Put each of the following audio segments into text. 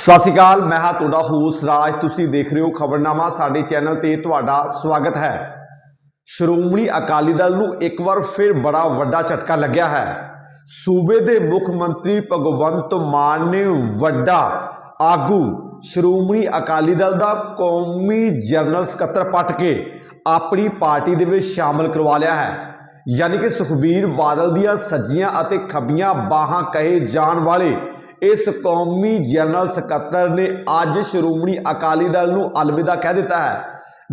ਸਤਿ ਸ਼੍ਰੀ ਅਕਾਲ, ਮੈਂ ਹਾਂ ਤੁਹਾਡਾ ਹੋਸ ਰਾਜ। ਤੁਸੀਂ ਦੇਖ ਰਹੇ ਹੋ ਖਬਰਨਾਮਾ, ਸਾਡੇ ਚੈਨਲ ਤੇ ਤੁਹਾਡਾ ਸਵਾਗਤ ਹੈ। ਸ਼੍ਰੋਮਣੀ ਅਕਾਲੀ ਦਲ ਨੂੰ ਇੱਕ ਵਾਰ ਫਿਰ ਬੜਾ ਵੱਡਾ ਝਟਕਾ ਲੱਗਿਆ ਹੈ। ਸੂਬੇ ਦੇ ਮੁੱਖ ਮੰਤਰੀ ਭਗਵੰਤ ਮਾਨ ਨੇ ਵੱਡਾ ਆਗੂ ਸ਼੍ਰੋਮਣੀ ਅਕਾਲੀ ਦਲ ਦਾ ਕੌਮੀ ਜਨਰਲ ਸਕੱਤਰ ਪੱਟ ਕੇ ਆਪਣੀ ਪਾਰਟੀ ਦੇ ਵਿੱਚ ਸ਼ਾਮਲ ਕਰਵਾ ਲਿਆ ਹੈ। ਯਾਨੀ ਕਿ ਸੁਖਬੀਰ ਬਾਦਲ ਦੀਆਂ ਸੱਜੀਆਂ ਅਤੇ ਖੱਬੀਆਂ ਬਾਹਾਂ ਕਹੇ ਜਾਣ ਵਾਲੇ ਇਸ ਕੌਮੀ ਜਨਰਲ ਸਕੱਤਰ ਨੇ ਅੱਜ ਸ਼੍ਰੋਮਣੀ ਅਕਾਲੀ ਦਲ ਨੂੰ ਅਲਵਿਦਾ ਕਹਿ ਦਿੱਤਾ ਹੈ।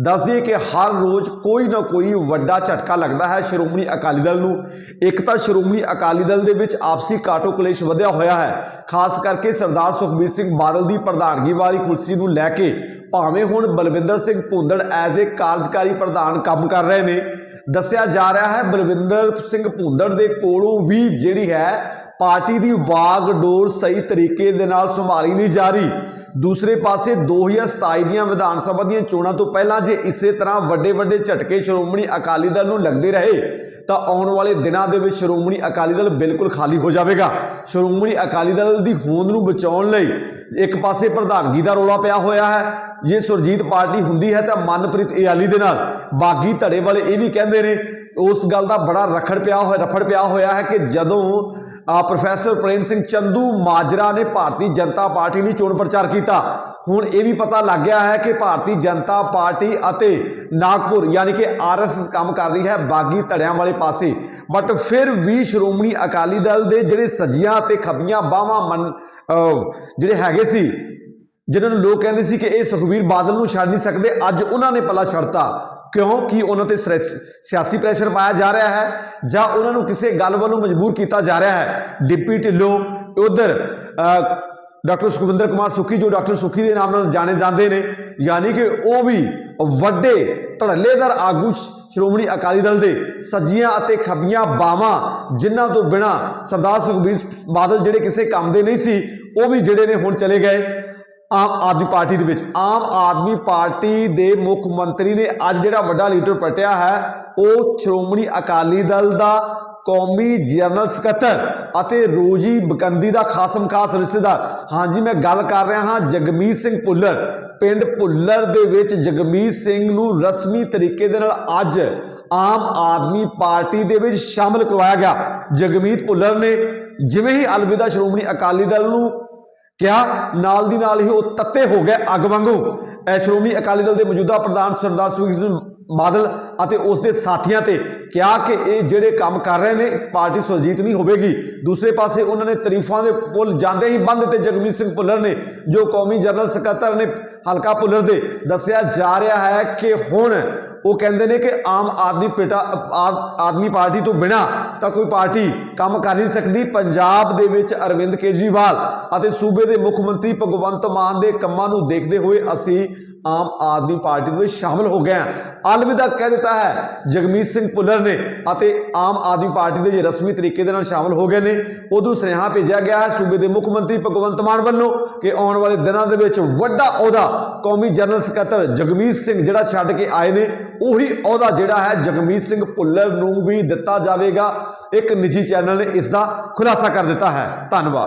ਦੱਸ ਦਈਏ ਕਿ ਹਰ ਰੋਜ਼ ਕੋਈ ਨਾ ਕੋਈ ਵੱਡਾ ਝਟਕਾ ਲੱਗਦਾ ਹੈ ਸ਼੍ਰੋਮਣੀ ਅਕਾਲੀ ਦਲ ਨੂੰ। ਇੱਕ ਤਾਂ ਸ਼੍ਰੋਮਣੀ ਅਕਾਲੀ ਦਲ ਦੇ ਵਿੱਚ ਆਪਸੀ ਕਾਟੋ ਕਲੇਸ਼ ਵਧਿਆ ਹੋਇਆ ਹੈ। ਖਾਸ ਕਰਕੇ ਸਰਦਾਰ ਸੁਖਬੀਰ ਸਿੰਘ ਬਾਦਲ ਦੀ ਪ੍ਰਧਾਨਗੀ ਵਾਲੀ ਕੁਰਸੀ ਨੂੰ ਲੈ ਕੇ ਭਾਵੇਂ ਹੁਣ ਬਲਵਿੰਦਰ ਸਿੰਘ ਭੁੰਦੜ ਐਜ਼ ਏ ਕਾਰਜਕਾਰੀ ਪ੍ਰਧਾਨ ਕੰਮ ਕਰ ਰਹੇ ਨੇ ਦੱਸਿਆ ਜਾ ਰਿਹਾ ਹੈ, ਬਲਵਿੰਦਰ ਸਿੰਘ ਭੁੰਦੜ ਦੇ ਕੋਲੋਂ ਵੀ ਜਿਹੜੀ ਹੈ ਪਾਰਟੀ ਦੀ ਬਾਗਡੋਰ ਸਹੀ ਤਰੀਕੇ ਦੇ ਨਾਲ ਸੰਭਾਲੀ ਨਹੀਂ ਜਾ ਰਹੀ। ਦੂਸਰੇ ਪਾਸੇ 2027 ਦੀਆਂ ਵਿਧਾਨ ਸਭਾ ਦੀਆਂ ਚੋਣਾਂ ਤੋਂ ਪਹਿਲਾਂ ਜੇ ਇਸੇ ਤਰ੍ਹਾਂ ਵੱਡੇ ਵੱਡੇ ਝਟਕੇ ਸ਼੍ਰੋਮਣੀ ਅਕਾਲੀ ਦਲ ਨੂੰ ਲੱਗਦੇ ਰਹੇ, ਤਾਂ ਆਉਣ ਵਾਲੇ ਦਿਨਾਂ ਦੇ ਵਿੱਚ ਸ਼੍ਰੋਮਣੀ ਅਕਾਲੀ ਦਲ ਬਿਲਕੁਲ ਖਾਲੀ ਹੋ ਜਾਵੇਗਾ। ਸ਼੍ਰੋਮਣੀ ਅਕਾਲੀ ਦਲ ਦੀ ਹੋਂਦ ਨੂੰ ਬਚਾਉਣ ਲਈ ਇੱਕ ਪਾਸੇ ਪ੍ਰਧਾਨਗੀ ਦਾ ਰੌਲਾ ਪਿਆ ਹੋਇਆ ਹੈ। ਜੇ ਸੁਰਜੀਤ ਪਾਰਟੀ ਹੁੰਦੀ ਹੈ ਤਾਂ ਮਨਪ੍ਰੀਤ ਇਆਲੀ ਦੇ ਨਾਲ। ਬਾਗੀ ਧੜੇ ਵਾਲੇ ਇਹ ਵੀ ਕਹਿੰਦੇ ਨੇ, ਉਸ ਗੱਲ ਦਾ ਬੜਾ ਰਖੜ ਪਿਆ ਹੋਇਆ, ਰਫੜ ਪਿਆ ਹੋਇਆ ਹੈ ਕਿ ਜਦੋਂ ਪ੍ਰੋਫੈਸਰ ਪ੍ਰੇਮ ਸਿੰਘ ਚੰਦੂ ਮਾਜਰਾ ਨੇ ਭਾਰਤੀ ਜਨਤਾ ਪਾਰਟੀ ਲਈ ਚੋਣ ਪ੍ਰਚਾਰ ਕੀਤਾ। ਹੁਣ ਇਹ ਵੀ ਪਤਾ ਲੱਗ ਗਿਆ ਹੈ ਕਿ ਭਾਰਤੀ ਜਨਤਾ ਪਾਰਟੀ ਅਤੇ ਨਾਗਪੁਰ ਯਾਨੀ ਕਿ ਆਰਐਸਐਸ ਕੰਮ ਕਰ ਰਹੀ ਹੈ ਬਾਗੀ ਧੜਿਆਂ ਵਾਲੇ ਪਾਸੇ। ਬਟ ਫਿਰ ਵੀ ਸ਼੍ਰੋਮਣੀ ਅਕਾਲੀ ਦਲ ਦੇ ਜਿਹੜੇ ਸੱਜੀਆਂ ਅਤੇ ਖੱਬੀਆਂ ਬਾਹਾਂ ਮਨ ਜਿਹੜੇ ਹੈਗੇ ਸੀ, ਜਿਨ੍ਹਾਂ ਨੂੰ ਲੋਕ ਕਹਿੰਦੇ ਸੀ ਕਿ ਇਹ ਸੁਖਬੀਰ ਬਾਦਲ ਨੂੰ ਛੱਡ ਨਹੀਂ ਸਕਦੇ, ਅੱਜ ਉਹਨਾਂ ਨੇ ਪੱਲਾ ਛੱਡਤਾ। ਕਿਉਂਕਿ ਉਹਨਾਂ ਤੇ ਸਿਰੇ- ਸਿਆਸੀ ਪ੍ਰੈਸ਼ਰ ਪਾਇਆ ਜਾ ਰਿਹਾ ਹੈ? ਜਾਂ ਉਹਨਾਂ ਨੂੰ ਕਿਸੇ ਗੱਲ ਵੱਲੋਂ ਮਜਬੂਰ ਕੀਤਾ ਜਾ ਰਿਹਾ ਹੈ? ਡਿਪਟੀ ਢਿੱਲੋਂ ਉਧਰ ਡਾਕਟਰ ਸੁਖਵਿੰਦਰ ਕੁਮਾਰ ਸੁਖੀ, ਜੋ ਡਾਕਟਰ ਸੁਖੀ ਦੇ ਨਾਮ ਨਾਲ ਜਾਣੇ ਜਾਂਦੇ ਨੇ, ਯਾਨੀ ਕਿ ਉਹ ਵੀ ਵੱਡੇ ਧੜੱਲੇਦਾਰ ਆਗੂ ਸ਼੍ਰੋਮਣੀ ਅਕਾਲੀ ਦਲ ਦੇ ਸੱਜੀਆਂ ਅਤੇ ਖੱਬੀਆਂ ਬਾਵਾਂ ਜਿਨ੍ਹਾਂ ਤੋਂ ਬਿਨਾ ਸਰਦਾਰ ਸੁਖਬੀਰ ਬਾਦਲ ਜਿਹੜੇ ਕਿਸੇ ਕੰਮ ਦੇ ਨਹੀਂ ਸੀ, ਉਹ ਵੀ ਜਿਹੜੇ ਨੇ ਹੁਣ ਚਲੇ ਗਏ। ਆਮ ਆਦਮੀ ਪਾਰਟੀ ਦੇ ਵਿੱਚ। ਆਮ ਆਦਮੀ ਪਾਰਟੀ ਦੇ ਮੁੱਖ ਮੰਤਰੀ ਨੇ ਅੱਜ ਜਿਹੜਾ ਵੱਡਾ ਲੀਡਰ ਪਟਿਆ ਹੈ, ਉਹ ਸ਼੍ਰੋਮਣੀ ਅਕਾਲੀ ਦਲ ਦਾ ਕੌਮੀ ਜਨਰਲ ਸਕੱਤਰ ਅਤੇ ਰੋਜੀ ਬਕੰਦੀ ਦਾ ਖਾਸਮ ਖਾਸ ਰਿਸ਼ਤੇਦਾਰ। ਹਾਂਜੀ, ਮੈਂ ਗੱਲ ਕਰ ਰਿਹਾ ਹਾਂ ਜਗਮੀਤ ਸਿੰਘ ਭੁੱਲਰ। ਪਿੰਡ ਭੁੱਲਰ ਦੇ ਵਿੱਚ ਜਗਮੀਤ ਸਿੰਘ ਨੂੰ ਰਸਮੀ ਤਰੀਕੇ ਦੇ ਨਾਲ ਅੱਜ ਆਮ ਆਦਮੀ ਪਾਰਟੀ ਦੇ ਵਿੱਚ ਸ਼ਾਮਲ ਕਰਵਾਇਆ ਗਿਆ। ਜਗਮੀਤ ਭੁੱਲਰ ਨੇ ਜਿਵੇਂ ਹੀ ਅਲਵਿਦਾ ਸ਼੍ਰੋਮਣੀ ਅਕਾਲੀ ਦਲ ਨੂੰ ਕਿਹਾ, ਨਾਲ ਦੀ ਨਾਲ ਹੀ ਉਹ ਤੱਤੇ ਹੋ ਗਏ ਅੱਗ ਵਾਂਗੂ। ਇਹ ਸ਼੍ਰੋਮਣੀ ਅਕਾਲੀ ਦਲ ਦੇ ਮੌਜੂਦਾ ਪ੍ਰਧਾਨ ਸਰਦਾਰ ਸੁਖਬੀਰ ਸਿੰਘ ਬਾਦਲ ਅਤੇ ਉਸ ਦੇ ਸਾਥੀਆਂ ਤੇ ਕਿਹਾ ਕਿ ਇਹ ਜਿਹੜੇ ਕੰਮ ਕਰ ਰਹੇ ਨੇ, ਪਾਰਟੀ ਸੁਰਜੀਤ ਨਹੀਂ ਹੋਵੇਗੀ। ਦੂਸਰੇ ਪਾਸੇ ਉਹਨਾਂ ਨੇ ਤਾਰੀਫਾਂ ਦੇ ਪੁੱਲ ਜਾਂਦੇ ਹੀ ਬੰਦ ਤੇ ਜਗਮੀਤ ਸਿੰਘ ਭੁੱਲਰ ਨੇ, ਜੋ ਕੌਮੀ ਜਨਰਲ ਸਕੱਤਰ ਨੇ ਹਲਕਾ ਭੁੱਲਰ ਦੇ, ਦੱਸਿਆ ਜਾ ਰਿਹਾ ਹੈ ਕਿ ਹੁਣ ਉਹ ਕਹਿੰਦੇ ਨੇ ਕਿ ਆਮ ਆਦਮੀ ਪੇਟਾ ਆ- ਆਦਮੀ ਪਾਰਟੀ ਤੋਂ ਬਿਨਾ ਤਾਂ ਕੋਈ ਪਾਰਟੀ ਕੰਮ ਕਰ ਨਹੀਂ ਸਕਦੀ। ਪੰਜਾਬ ਦੇ ਵਿੱਚ ਅਰਵਿੰਦ ਕੇਜਰੀਵਾਲ ਅਤੇ ਸੂਬੇ ਦੇ ਮੁੱਖ ਮੰਤਰੀ ਭਗਵੰਤ ਮਾਨ ਦੇ ਕੰਮਾਂ ਨੂੰ ਦੇਖਦੇ ਹੋਏ ਅਸੀਂ ਆਮ ਆਦਮੀ ਪਾਰਟੀ ਦੇ ਵਿੱਚ ਸ਼ਾਮਲ ਹੋ ਗਏ ਹਾਂ ਅਲਵਿਦਾ ਕਹਿ ਦਿੱਤਾ ਹੈ, ਜਗਮੀਤ ਸਿੰਘ ਭੁੱਲਰ ਨੇ ਅਤੇ ਆਮ ਆਦਮੀ ਪਾਰਟੀ ਦੇ ਵਿੱਚ ਰਸਮੀ ਤਰੀਕੇ ਦੇ ਨਾਲ ਸ਼ਾਮਲ ਹੋ ਗਏ ਨੇ, ਉਦੋਂ ਸੁਨੇਹਾ ਭੇਜਿਆ ਗਿਆ ਹੈ ਸੂਬੇ ਦੇ ਮੁੱਖ ਮੰਤਰੀ ਭਗਵੰਤ ਮਾਨ ਵੱਲੋਂ ਕਿ ਆਉਣ ਵਾਲੇ ਦਿਨਾਂ ਦੇ ਵਿੱਚ ਵੱਡਾ ਅਹੁਦਾ ਕੌਮੀ ਜਨਰਲ ਸਕੱਤਰ ਜਗਮੀਤ ਸਿੰਘ ਜਿਹੜਾ ਛੱਡ ਕੇ ਆਏ ਨੇ, ਉਹੀ ਅਹੁਦਾ ਜਿਹੜਾ ਹੈ ਜਗਮੀਤ ਸਿੰਘ ਭੁੱਲਰ ਨੂੰ ਵੀ ਦਿੱਤਾ ਜਾਵੇਗਾ। ਇੱਕ ਨਿੱਜੀ ਚੈਨਲ ਨੇ ਇਸ ਦਾ ਖੁਲਾਸਾ ਕਰ ਦਿੱਤਾ ਹੈ। ਧੰਨਵਾਦ।